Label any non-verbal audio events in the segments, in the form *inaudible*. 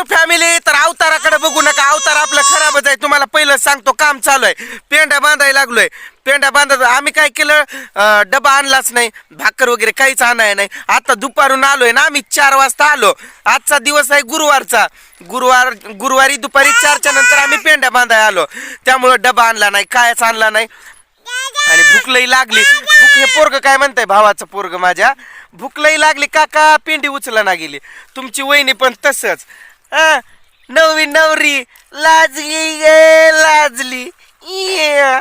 To family तर अवताराकडे बघू नका. अवतार आपलं खराबच आहे. तुम्हाला पहिलं सांगतो काम चालू आहे. पेंड्या बांधायला लागलोय. पेंड्या बांधत आम्ही काय केलं? डबा आणलाच नाही. भाकर वगैरे काहीच आणाय नाही. आता दुपारून आलोय ना आम्ही चार वाजता आलो. आजचा दिवस आहे गुरुवारचा. गुरुवार गुरुवारी दुपारी चारच्या नंतर आम्ही पेंड्या बांधाय आलो. त्यामुळं डबा आणला नाही कायच आणला नाही. आणि भूक लई लागली. भूक हे पोरग काय म्हणतंय? भावाचं पोरग माझ्या. भूक लई लागली. काका पिंडी उचला ना गेली. तुमची वहिनी पण तसंच. नवी नववी नवरी लाजली गे लाजली. ये.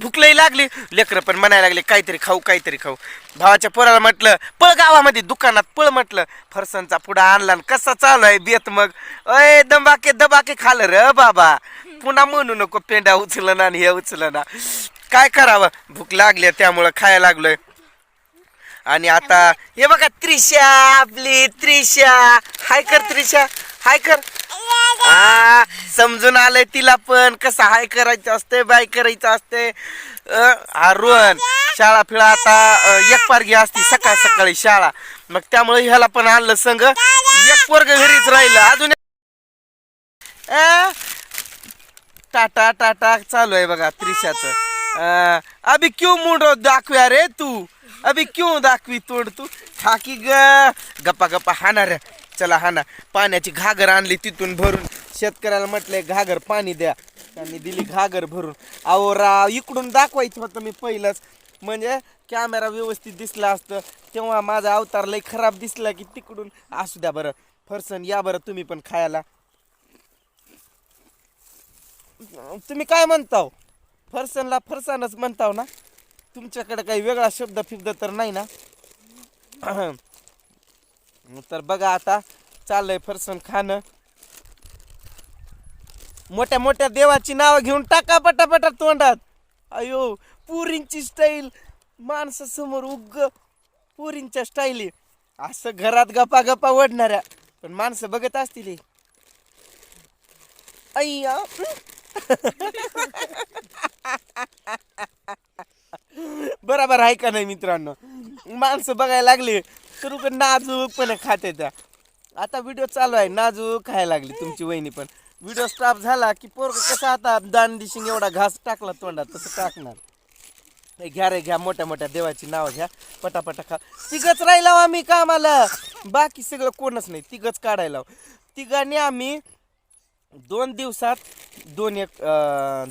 भूक लई लागली. लेकरं पण म्हणायला लागले काहीतरी खाऊ काहीतरी खाऊ. भावाच्या पोराला म्हटलं पळ गावामध्ये दुकानात पळ म्हटलं. फरसांचा पुडा आणला आणि कसा चालू आहे बेत मग. अय दंबाके दबाके खाल र बाबा. पुन्हा म्हणू नको पेंडा उचलं ना आणि हे उचलं ना काय करावं? भूक लागली त्यामुळं खायला लागलोय. आणि आता हे बघा त्रिशा आपली त्रिशा. हाय कर त्रिशा. हाय कर. आ समजून आलंय तिला पण. कसं हाय करायचं असते बाय करायचं असते रोहन शाळा फिळा आता एक पारगी असती सकाळ सकाळी शाळा. मग त्यामुळे ह्याला पण आणलं संग. एक वर्ग घरीच राहिलं. अजून टाटा टाटा. चालू आहे बघा त्रिशाचं. अभी क्यों मुंडो दाखव्या रे तू? अभी क्यों दाखवी तोड तू? खाकी ग. गप्पा गप्पा हाणार चला हाना. पाण्याची घागर आणली तिथून भरून. शेतकऱ्याला म्हटलंय घागर पाणी द्या. त्यांनी दिली घागर भरून. अहो राव इकडून दाखवायचं होतं मी पहिलंच. म्हणजे कॅमेरा व्यवस्थित दिसला असतं. तेव्हा माझा अवतार लय खराब दिसला की तिकडून. असू द्या बरं. फरसन या बरं तुम्ही पण खायला. तुम्ही काय म्हणताव? फरसाणला फरसाणच म्हणताव ना. तुमच्याकडे काही वेगळा शब्द फिब्द तर नाही ना. *clears throat* तर बघा आता चाललंय फरसाण खाणं. मोठ्या मोठ्या देवाची नावं घेऊन टाका पटापटा तोंडात. अयो पुरींची स्टाईल माणसासमोर उग पुरींच्या स्टाईली असं घरात गप्पा गप्पा ओढणाऱ्या. पण माणसं बघत असतील अय्या. *laughs* *laughs* बरोबर आहे का नाही मित्रांनो? माणसं बघायला लागली तर नाजूक नाजूकपणे खाते त्या. आता व्हिडिओ चालू आहे नाजूक खायला लागली तुमची वहिनी पण. व्हिडिओ स्टॉप झाला की पोरग कसा आता दान दिशिंग एवढा घास टाकला तोंडात तसं टाकणार. घ्या रे घ्या मोठ्या मोठ्या देवाची नावं घ्या पटापटा खा. तिघच राहिला आम्ही कामाला. बाकी सगळं कोणच नाही तिघच काढायला तिघांनी आम्ही दोन दिवसात दोन एक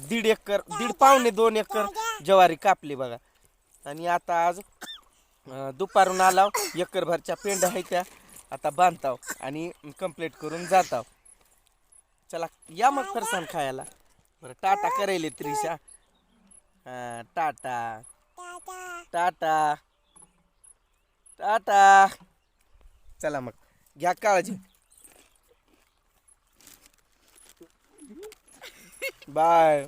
दीड एकर दीड पावणे दोन एकर ज्वारी कापली बघा. आणि आता आज दुपारून आलाव एकरभरच्या पेंड्या आहेत त्या. आता बांधताव आणि कंप्लीट करून जाताव. चला या मग फरसाण खायला. बरं टाटा करेल त्रिशा. टाटा. टाटा. टाटा. चला मग घ्या काळजी. बाय